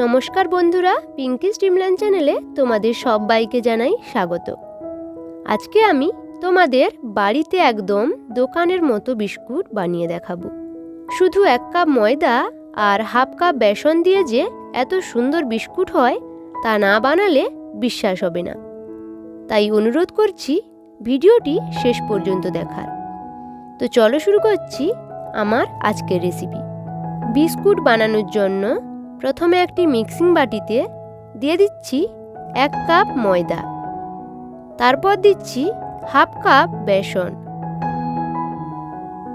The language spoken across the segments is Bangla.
নমস্কার বন্ধুরা পিঙ্কি স্টিমল্যান্ড চ্যানেলে তোমাদের সবাইকে জানাই স্বাগত। আজকে আমি তোমাদের বাড়িতে একদম দোকানের মতো বিস্কুট বানিয়ে দেখাবো। শুধু এক কাপ ময়দা আর হাফ কাপ বেসন দিয়ে যে এত সুন্দর বিস্কুট হয়, তা না বানালে বিশ্বাস হবে না। তাই অনুরোধ করছি, ভিডিওটি শেষ পর্যন্ত দেখার। তো চলো শুরু করছি আমার আজকের রেসিপি বিস্কুট বানানোর জন্য প্রথমে একটি মিক্সিং বাটিতে দিয়ে দিচ্ছি এক কাপ ময়দা। তারপর দিচ্ছি হাফ কাপ বেসন।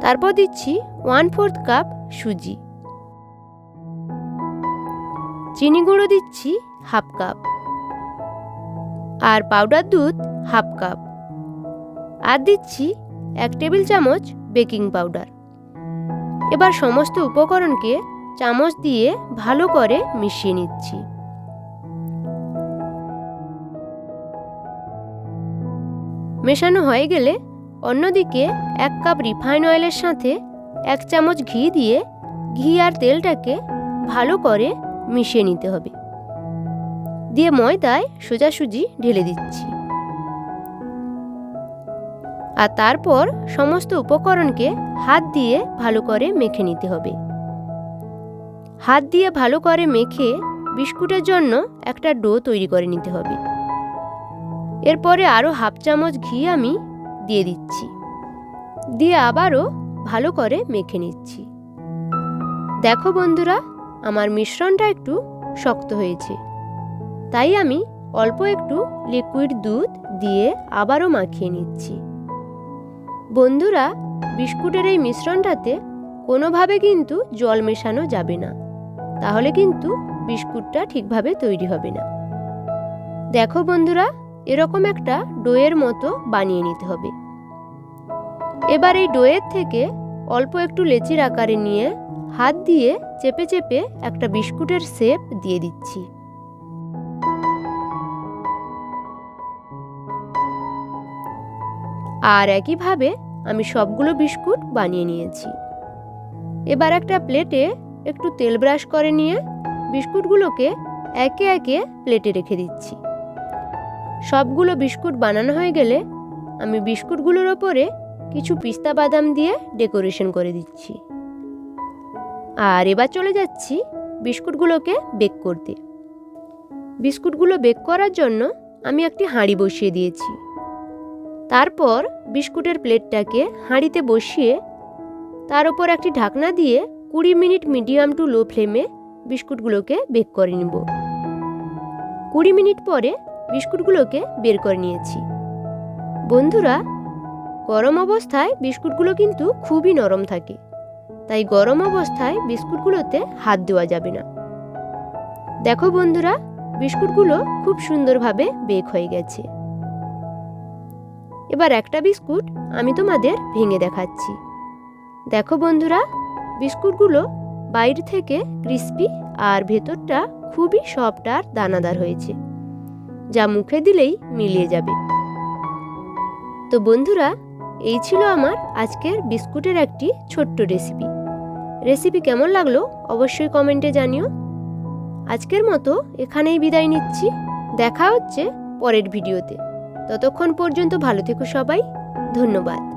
তারপর দিচ্ছি ওয়ান ফোর্থ কাপ সুজি। চিনি গুঁড়ো দিচ্ছি হাফ কাপ। আর পাউডার দুধ হাফ কাপ। আর দিচ্ছি এক টেবিল চামচ বেকিং পাউডার। এবার সমস্ত উপকরণকে চামচ দিয়ে ভালো করে মিশিয়ে নিচ্ছি। মেশানো হয়ে গেলে অন্যদিকে এক কাপ রিফাইন অয়েলের সাথে এক চামচ ঘি দিয়ে ঘি আর তেলটাকে ভালো করে মিশিয়ে নিতে হবে। দিয়ে ময়দায় সোজাসুজি ঢেলে দিচ্ছি। আর তারপর সমস্ত উপকরণকে হাত দিয়ে ভালো করে মেখে নিতে হবে। হাত দিয়ে ভালো করে মেখে বিস্কুটের জন্য একটা ডো তৈরি করে নিতে হবে। এরপরে আরও হাফ চামচ ঘি আমি দিয়ে দিচ্ছি। দিয়ে আবারও ভালো করে মেখে নিচ্ছি। দেখো বন্ধুরা, আমার মিশ্রণটা একটু শক্ত হয়েছে। তাই আমি অল্প একটু লিকুইড দুধ দিয়ে আবারও মাখিয়ে নিচ্ছি। বন্ধুরা, বিস্কুটের এই মিশ্রণটাতে কোনোভাবে কিন্তু জল মেশানো যাবে না। তাহলে কিন্তু বিস্কুটটা ঠিকভাবে তৈরি হবে না। দেখো বন্ধুরা, এরকম একটা ডোয়ের মতো বানিয়ে নিতে হবে। এবার এই ডোয়ের থেকে অল্প একটু লেচির আকারে নিয়ে হাত দিয়ে চেপে চেপে একটা বিস্কুটের শেপ দিয়ে দিচ্ছি। আর একইভাবে আমি সবগুলো বিস্কুট বানিয়ে নিয়েছি। এবার একটা প্লেটে একটু তেল ব্রাশ করে নিয়ে বিস্কুটগুলোকে একে একে প্লেটে রেখে দিচ্ছি। সবগুলো বিস্কুট বানানো হয়ে গেলে আমি বিস্কুটগুলোর ওপরে কিছু পিস্তা বাদাম দিয়ে ডেকোরেশন করে দিচ্ছি। আর এবার চলে যাচ্ছি বিস্কুটগুলোকে বেক করতে। বিস্কুটগুলো বেক করার জন্য আমি একটি হাঁড়ি বসিয়ে দিয়েছি। তারপর বিস্কুটের প্লেটটাকে হাঁড়িতে বসিয়ে তার উপর একটি ঢাকনা দিয়ে কুড়ি মিনিট মিডিয়াম টু লো ফ্লেমে বিস্কুটগুলোকে বেক করে নেব। কুড়ি মিনিট পরে বিস্কুটগুলোকে বের করে নিয়েছি। বন্ধুরা, গরম অবস্থায় বিস্কুটগুলো কিন্তু খুবই নরম থাকে, তাই গরম অবস্থায় বিস্কুটগুলোতে হাত দেওয়া যাবে না। দেখো বন্ধুরা, বিস্কুটগুলো খুব সুন্দরভাবে বেক হয়ে গেছে। এবার একটা বিস্কুট আমি তোমাদের ভেঙে দেখাচ্ছি। দেখো বন্ধুরা বিস্কুটগুলো বাইরে থেকে ক্রিস্পি আর ভেতরটা খুবই সফট আর দানাদার হয়েছে, যা মুখে দিলেই মিলিয়ে যাবে। তো বন্ধুরা, এই ছিল আমার আজকের বিস্কুটের একটি ছোট্ট রেসিপি। রেসিপি কেমন লাগল অবশ্যই কমেন্টে জানিও। আজকের মতো এখানেই বিদায় নিচ্ছি। দেখা হচ্ছে পরের ভিডিওতে। ততক্ষণ পর্যন্ত ভালো থেকো সবাই। ধন্যবাদ।